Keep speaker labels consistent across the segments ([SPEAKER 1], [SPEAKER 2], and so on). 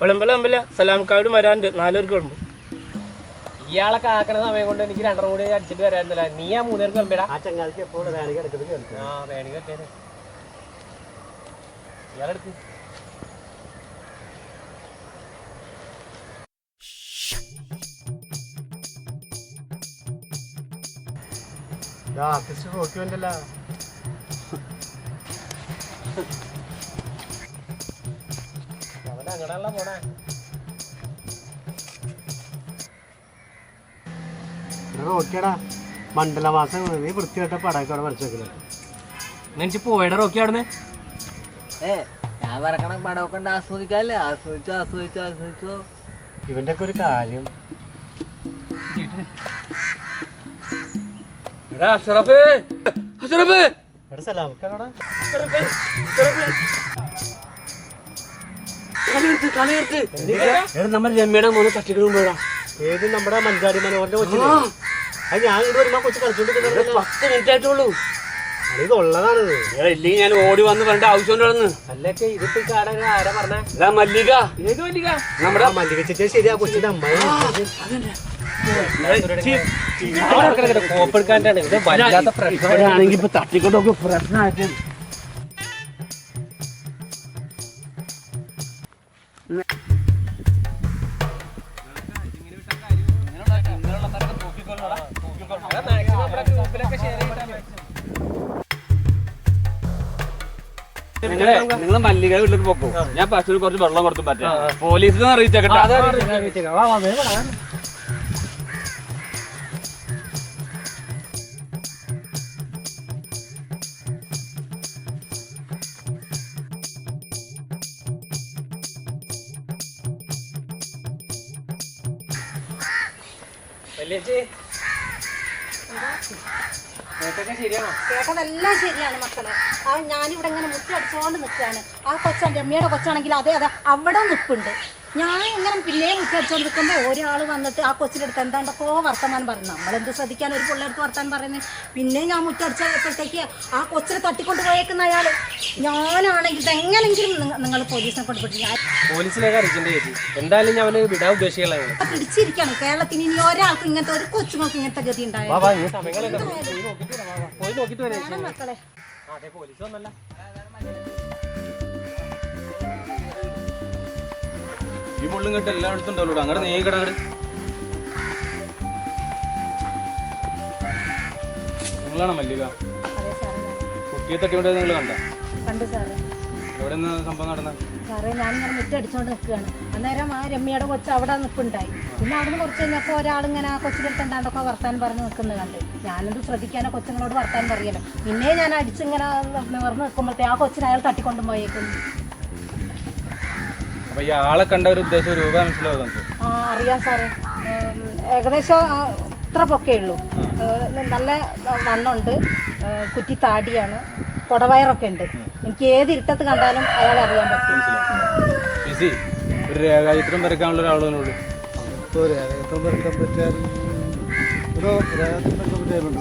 [SPEAKER 1] വിളമ്പല അമ്പല സലാംക്കാട് വരാണ്ട് നാലുപേർക്ക് വിളമ്പും
[SPEAKER 2] ഇയാളെ കാക്കണ സമയം കൊണ്ട് എനിക്ക് രണ്ടര കൂടി അടിച്ചിട്ട് വരാനില്ല. നീ ആ മൂന്നേർക്ക് വെമ്പടാ
[SPEAKER 3] ആ ചങ്ങാതിക്ക് എപ്പോഴും വേണമെങ്കിൽ എടുക്കുന്നത്
[SPEAKER 2] ആ
[SPEAKER 3] നോക്കി വേണ്ടല്ല
[SPEAKER 2] അങ്ങനെയുള്ള പോണേ.
[SPEAKER 3] റോക്കിയടാ. മണ്ഡലമാസം നീ വൃത്തിയായിട്ട് പടമൊക്കെ അവിടെ വരച്ചു വെക്കുന്നത്
[SPEAKER 2] എന്നുവെച്ച് പോയടാ റോക്കി അവിടുന്ന്.
[SPEAKER 4] ഏ ഞാൻ വരക്കണ പടമൊക്കെ ഉണ്ട് ആസ്വദിക്കാല്ലേ? ആസ്വദിച്ചു ആസ്വദിച്ചു ആസ്വദിച്ചു.
[SPEAKER 3] ഇവന്റെ ഒക്കെ ഒരു കാര്യം.
[SPEAKER 2] എടാ അഷറഫ്. അഷറഫ്.
[SPEAKER 3] എടാ സലാമക്കാടാ
[SPEAKER 2] എടാ നമ്മൾ രമ്യയുടെ മോനെ തട്ടികളും പോയടാ
[SPEAKER 3] ഏത് നമ്മുടെ മഞ്ചാടി മനോഹരന്റെ കൊച്ചു അത് ഞാൻ ഇവിടെ വരുമ്പോ കൊച്ചു കളിച്ചോണ്ടിരിക്കുന്നത്
[SPEAKER 2] പത്ത് മിനിറ്റ് ആയിട്ടുള്ളൂ.
[SPEAKER 3] ഇത് ഉള്ളതാണ്.
[SPEAKER 2] ഇല്ലെങ്കിൽ ഞാൻ ഓടി വന്ന് പറഞ്ഞ ആവശ്യമുണ്ടായിരുന്നു
[SPEAKER 3] അല്ലൊക്കെ ഇതിപ്പോ കാണാൻ ആരാ പറഞ്ഞ?
[SPEAKER 2] ഇതാ മല്ലിക. ഏത് മല്ലിക? നമ്മുടെ
[SPEAKER 3] മല്ലിക ചേച്ചിയെ ശരിയാ കൊച്ചിന്റെ അമ്മ.
[SPEAKER 2] കോപ്പെടുക്കാന്റെ ഇത് വല്ലാത്ത
[SPEAKER 3] പ്രശ്നമാണെങ്കിൽ ഇപ്പൊ തട്ടിക്കൊണ്ടൊക്കെ പ്രശ്നമായിട്ട്
[SPEAKER 5] നിങ്ങളെ നിങ്ങൾ മല്ലിക വീട്ടിലേക്ക് പോക്കോ. ഞാൻ പശുവിന് കുറച്ച് വെള്ളം കൊടുത്തു പറ്റാ. പോലീസിനെ അറിയിച്ചേക്കട്ടെ
[SPEAKER 6] കേട്ടതെല്ലാം ശരിയാണ് മക്കളെ. ആ ഞാനിവിടെ ഇങ്ങനെ മുറ്റി അടിച്ചുകൊണ്ട് നിൽക്കുകയാണ് ആ കൊച്ചാണ് രമ്യയുടെ കൊച്ചാണെങ്കിൽ അതെ അതെ അവിടെ നിൽപ്പുണ്ട് ഞാൻ ഇങ്ങനെ അടിച്ചുകൊണ്ട് നിൽക്കുമ്പോൾ ഒരാൾ വന്നിട്ട് ആ കൊച്ചിന്റെ അടുത്ത് എന്താണ്ടൊക്കെ വർത്തമാനം പറഞ്ഞു നമ്മളെന്ത് ശ്രദ്ധിക്കാൻ ഒരു പിള്ളേർക്ക് വർത്താൻ പറയുന്നത് പിന്നെ ഞാൻ മുറ്റടിച്ചപ്പോഴത്തേക്ക് ആ കൊച്ചിനെ തട്ടിക്കൊണ്ട് പോയേക്കുന്ന അയാൾ ഞാനാണെങ്കിൽ എങ്ങനെങ്കിലും നിങ്ങൾ പോലീസിനെ കൊണ്ടുപോയിട്ട് ഞാൻ
[SPEAKER 2] പോലീസിലേക്ക് അറിയിക്കേണ്ടി ചേച്ചി എന്തായാലും ഞാൻ അവന് വിടാൻ ഉദ്ദേശിക്കലാണ്
[SPEAKER 6] പിടിച്ചിരിക്കുകയാണ് കേരളത്തിന് ഇനി ഒരാൾക്ക് ഇങ്ങനത്തെ ഒരു കൊച്ചുമൊക്കെ ഇങ്ങനത്തെ ഗതി
[SPEAKER 2] ഉണ്ടായിരുന്നു
[SPEAKER 6] മക്കളെ
[SPEAKER 2] അതെ പോലീസ് വന്നല്ല.
[SPEAKER 5] ഈ പൊള്ളും കെട്ട് എല്ലായിടത്തും ഉണ്ടല്ലോ അങ്ങനെ നീ കിടങ്ങട് നിങ്ങളാണ് മല്ലിക? കുട്ടിയെ തട്ടിയോണ്ട് നിങ്ങൾ കണ്ട? എവിടെ നിന്ന് സംഭവം നടന്ന?
[SPEAKER 6] സാറേ ഞാൻ ഇങ്ങനെ മുറ്റടിച്ചോണ്ട് നിൽക്കുകയാണ് അന്നേരം ആ രമ്യയുടെ കൊച്ച് അവിടെ നിൽപ്പുണ്ടായി പിന്നെ അവിടുന്ന് കുറച്ച് കഴിഞ്ഞപ്പോൾ ഒരാളിങ്ങനെ ആ കൊച്ചിന്റെ എന്താണ്ടൊക്കെ വർത്താൻ പറഞ്ഞ് നിൽക്കുന്നത് കണ്ട്. ഞാനത് ശ്രദ്ധിക്കാനോ കൊച്ചുങ്ങളോട് വർത്താൻ പറയല്ലോ പിന്നെ ഞാൻ അടിച്ചിങ്ങനെ നിവർന്ന് നിൽക്കുമ്പോഴത്തേ ആ കൊച്ചിനെ അയാൾ തട്ടിക്കൊണ്ടും പോയേക്കുന്നു.
[SPEAKER 5] അപ്പൊ ഇയാളെ ആളെ കണ്ട ഒരു ഉദ്ദേശം രൂപ മനസ്സിലാവും
[SPEAKER 6] ആ അറിയാം സാറേ. ഉം, ഏകദേശം ആ, ഇത്ര പൊക്കേ ഉള്ളൂ. ഏഹ്, നല്ല വണ്ണുണ്ട്. ഏഹ്, കുറ്റി താടിയാണ്. കൊടവയറൊക്കെ ഉണ്ട്. എനിക്ക് ഏത് ഇരുട്ടത്ത് കണ്ടാലും അയാളെ അറിയാൻ പറ്റും.
[SPEAKER 5] ബിസി ഒരു രേഖാചിത്രം വരയ്ക്കാനുള്ള ഒരാളോട്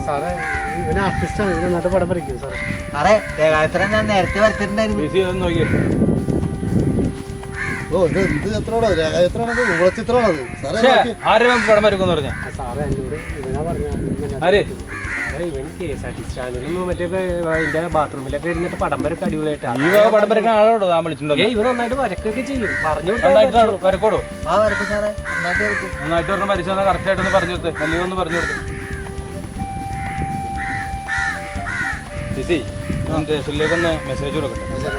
[SPEAKER 3] സാറേ ഇവന് ആർട്ടിസ്റ്റാണ് ഇവന് നല്ല പടം വരയ്ക്കും സാറേ.
[SPEAKER 4] സാറേ രേഖാചിത്രം ഞാൻ നേരത്തെ വരച്ചിട്ടുണ്ടായിരുന്നു.
[SPEAKER 5] ബിസി ഒന്ന് നോക്കിയേ.
[SPEAKER 7] ഓ ഇത് സാറേ
[SPEAKER 5] ഛേ, പടം വരക്കുമെന്ന് പറഞ്ഞ?
[SPEAKER 3] ആ സാറേ എന്നോട് ഇവനാ പറഞ്ഞ
[SPEAKER 5] ആര്?
[SPEAKER 1] ഇവൻ കെ എസ് ആർ ടി സ്റ്റാൻഡിലും മറ്റേ അതിന്റെ ബാത്റൂമിലൊക്കെ ഇരുന്നിട്ട് പടം വരക്ക് അടിപൊളിയായിട്ടാ.
[SPEAKER 5] ഈ വക പടം വരക്കാൻ ആളോടോ? താൻ വിളിച്ചിട്ടുണ്ടോ?
[SPEAKER 1] ഏയ് ഇവൻ നന്നായിട്ട് വരക്കൊക്കെ ചെയ്യും. പറഞ്ഞു
[SPEAKER 5] നന്നായിട്ട് വരക്കോടോ
[SPEAKER 4] ആ വരക്കും സാറേ. നന്നായിട്ട് വരക്കും
[SPEAKER 5] നന്നായിട്ട് പറഞ്ഞ മരിച്ചാൽ കറക്റ്റ് ആയിട്ടൊന്ന് പറഞ്ഞു കൊടുത്ത്. മല്ലിക ഒന്ന് പറഞ്ഞു കൊടുത്ത് ബിസി ഞാൻ സ്റ്റേഷനിലേക്ക് ഒന്ന് മെസ്സേജ് കൊടുക്കട്ടെ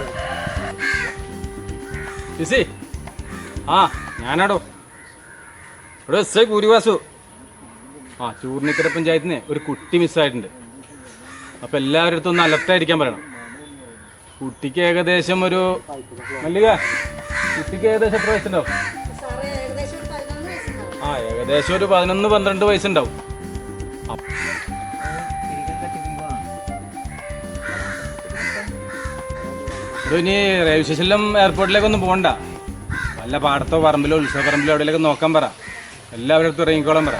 [SPEAKER 5] ബിസി ആ ഞാനാടോ. ഇവിടെ എസ് ഐ ആ ചൂർണിക്കര പഞ്ചായത്തിന് ഒരു കുട്ടി മിസ്സായിട്ടുണ്ട്. അപ്പം എല്ലാവരുടെ അടുത്തും ഒന്ന് അലർട്ടായിരിക്കാൻ പറയണം. കുട്ടിക്ക് ഏകദേശം ഒരു മല്ലിക കുട്ടിക്ക് ഏകദേശം എത്ര വയസ്സുണ്ടാവും? ആ ഏകദേശം ഒരു പതിനൊന്ന് പന്ത്രണ്ട് വയസ്സുണ്ടാവും. ഇനി റെയിൽവേ സ്റ്റേഷനിലും എയർപോർട്ടിലേക്കൊന്നും പോകണ്ട വല്ല പാടത്തോ പറമ്പിലോ ഉത്സവ പറമ്പിലോ എവിടെയൊക്കെ നോക്കാൻ പറ. എല്ലാവരുടെ അടുത്തും ഇറങ്ങിക്കോളാൻ പറ.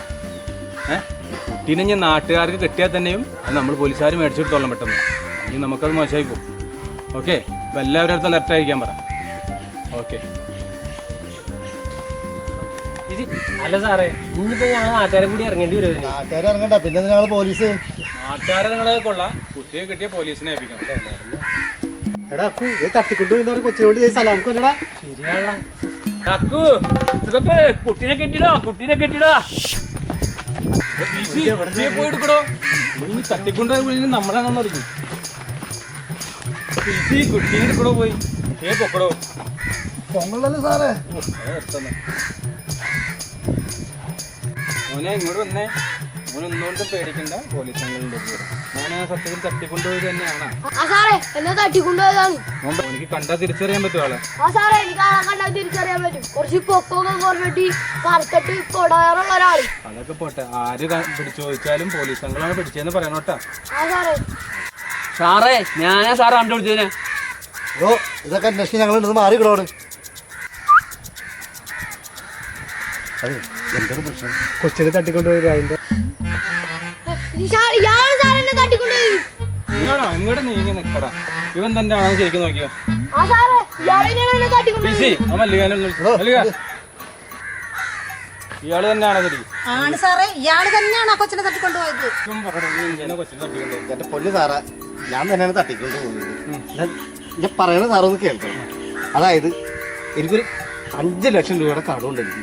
[SPEAKER 5] ഏഹ് കുട്ടീനെ ഞാൻ നാട്ടുകാർക്ക് കിട്ടിയാൽ തന്നെയും അത് നമ്മൾ പോലീസുകാർ മേടിച്ചെടുത്തോളം പെട്ടെന്ന്. ഇനി നമുക്കത് മോശമായി പോകും. ഓക്കെ? അപ്പം എല്ലാവരുടെ അടുത്തും അയക്കാൻ പറ. ഓക്കെ.
[SPEAKER 1] അല്ല സാറേ ഇന്നിപ്പോ ഞങ്ങൾ നാട്ടുകാരെ കൂടി ഇറങ്ങേണ്ടി വരും
[SPEAKER 7] നാട്ടുകാരെ ഇറങ്ങണ്ട പിന്നെ ഞങ്ങൾ പോലീസ്.
[SPEAKER 5] നാട്ടുകാരെ നിങ്ങളെ കൊള്ളാം. കുട്ടിയെ കിട്ടിയ പോലീസിനെ ഏൽപ്പിക്കണം.
[SPEAKER 3] എടാ തട്ടിക്കൊണ്ടുപോയി കൊച്ചിനോട് ചെയ്ത്
[SPEAKER 2] അക്കു ഇതൊക്കെ കുട്ടീനെ കെട്ടിടോ കുട്ടീനെ കെട്ടിടോ
[SPEAKER 5] പോയിടുക്കടോ നീ തട്ടിക്കൊണ്ടുപോയി വിളിച്ച് നമ്മളാണെന്ന് അറിയും കുട്ടീനെ എടുക്കടോ പോയി. ഏ പൊക്കടോ.
[SPEAKER 7] പൊങ്ങളല്ലേ സാറേ?
[SPEAKER 5] മോനെ ഇങ്ങോട്ട് വന്നേ. പേടിക്കണ്ട പോലീസ് ഞാൻ മോനെ സത്യത്തിൽ തട്ടിക്കൊണ്ടുപോയി തന്നെയാണ്.
[SPEAKER 8] ആ സാറേ എന്നെ തട്ടിക്കൊണ്ടുപോയതാണ്.
[SPEAKER 5] എനിക്ക് കണ്ടാ തിരിച്ചറിയാൻ പറ്റും ആളെ.
[SPEAKER 8] ആ സാറേ എനിക്ക് തിരിച്ചറിയാൻ പറ്റും. കുറച്ച് കുറഞ്ഞിട്ട് ഒരാൾ
[SPEAKER 5] അതൊക്കെ പോട്ടെ. ആര് ക- പിടിച്ചു ചോദിച്ചാലും പോലീസ് പിടിച്ചതെന്ന് പറയണോട്ടാ
[SPEAKER 8] ആ സാറേ.
[SPEAKER 2] സാറേ ഞാനാ സാറ് കണ്ടുപിടിച്ചതിനെ
[SPEAKER 7] ഓ ഇതൊക്കെ അന്വേഷിച്ച് ഞങ്ങൾ ഇന്ന് മാറി കിടോട് അതെ എന്താണ് പ്രശ്നം?
[SPEAKER 3] കൊച്ചിനെ തട്ടിക്കൊണ്ടുപോയി അതിന്റെ
[SPEAKER 5] ഇങ്ങോട്ടോ നീങ്ങി നിക്കടാ. ഇവൻ തന്റെ ആണെന്ന് ശരിക്കും നോക്കിയോ. ബിസി ഇയാൾ തന്നെയാണോ ശരി?
[SPEAKER 6] ആണ് സാറേ ഇയാൾ തന്നെയാണ് ആ കൊച്ചിനെ തട്ടിക്കൊണ്ടുപോയത്.
[SPEAKER 5] ഇങ്ങനെ കൊച്ചിനെ തട്ടിക്കൊണ്ടുപോയി
[SPEAKER 7] എന്റെ പൊന്നു സാറാ ഞാൻ തന്നെയാണ് തട്ടിക്കൊണ്ട് പോകുന്നത് ഞാൻ ഞാൻ പറയണ സാറൊന്ന് കേൾക്കണം. അതായത് എനിക്കൊരു അഞ്ച് ലക്ഷം രൂപയുടെ കടമുണ്ട് എനിക്ക്.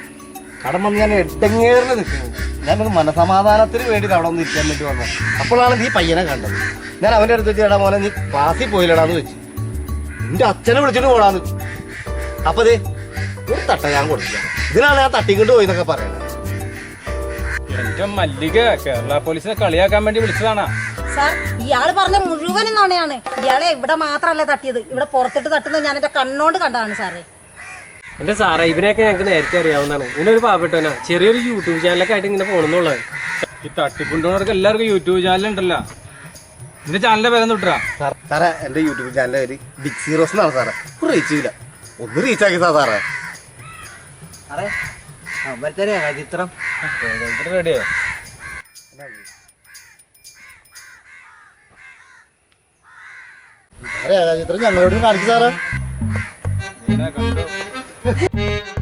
[SPEAKER 7] കടം വന്ന് ഞാൻ എട്ടങ്ങേറിന് നിൽക്കുന്നു. ഞാനൊരു മനസമാധാനത്തിന് വേണ്ടി അവിടെ ഒന്ന് ഇരിക്കാൻ വേണ്ടി വന്നത്. അപ്പോഴാണ് നീ പയ്യനെ കണ്ടത്. ഞാൻ അവന്റെ അടുത്ത് വെച്ച് എടാ മോനെ നീ ക്ലാസ്സിൽ പോയില്ലടാന്ന് വെച്ചു. നിന്റെ അച്ഛനെ വിളിച്ചിട്ട് പോടാന്ന്. അപ്പൊ ദേ ഒരു തട്ട ഞാൻ കൊടുത്തില്ല ഇതിനാണ് ഞാൻ തട്ടിക്കൊണ്ട് പോയി എന്നൊക്കെ പറയണത്
[SPEAKER 5] എന്റെ മല്ലിക കേരള പോലീസിനെ കളിയാക്കാൻ വേണ്ടി വിളിച്ചതാണാ.
[SPEAKER 6] സാർ ഇയാൾ പറഞ്ഞ മുഴുവനും നുണയാണ്. ഇയാളെ ഇവിടെ മാത്രമല്ല തട്ടിയത്. ഇവിടെ പുറത്തിട്ട് തട്ടുന്നത് ഞാൻ എന്റെ കണ്ണോണ്ട് കണ്ടതാണ് സാറേ.
[SPEAKER 1] എന്റെ സാറേ ഇവനെയൊക്കെ ഞങ്ങൾക്ക് നേരത്തെ അറിയാവുന്നതാണ്. ഒരു പാവപ്പെട്ടവനാ. ചെറിയൊരു യൂട്യൂബ് ചാനലൊക്കെ ആയിട്ട് ഇങ്ങനെ പോകണമെന്നുള്ളത്
[SPEAKER 5] ഈ തട്ടിപ്പുണ്ടോർക്ക് എല്ലാവർക്കും യൂട്യൂബ് ചാനൽ ഉണ്ടല്ലോ. നിന്റെ ചാനലിന്റെ പേരെന്ന് വിട്ടാ
[SPEAKER 7] സാർ സാറേ എന്റെ യൂട്യൂബ് ചാനലിന്റെ പേര് ബിഗ് സീറോസ് എന്നാണ് സാറേ. ഒരു റീച്ച് ഇല്ല. ഒന്ന് റീച്ച് ആക്കി സാറേ.
[SPEAKER 4] സാറേ അമ്പലത്തെ ചിത്രം.
[SPEAKER 5] റെഡിയോ
[SPEAKER 7] സാറേ ചിത്രം? ഞങ്ങളോട് കാണിച്ചു സാറേ.
[SPEAKER 5] കണ്ടു? 嘿 嘿